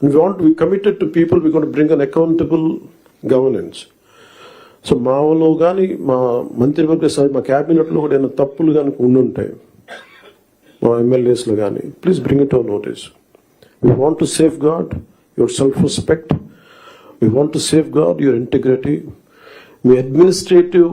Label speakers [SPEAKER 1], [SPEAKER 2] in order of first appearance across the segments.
[SPEAKER 1] And we want, we committed to people, we're going to bring an accountable governance. So మాలో కానీ మా మంత్రివర్గ సభ మా క్యాబినెట్లో కూడా ఏమైనా తప్పులు కానీ ఉండి ఉంటాయి మా ఎమ్మెల్యేస్లో కానీ please bring it our notice we want to safeguard your self respect we want to safeguard your integrity me administrative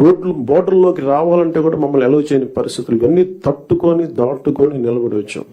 [SPEAKER 1] రోడ్లు బోర్డర్లోకి రావాలంటే కూడా మమ్మల్ని ఎలవ్ చేయని పరిస్థితులు. ఇవన్నీ తట్టుకొని దాటుకొని నిలబడి వచ్చాం.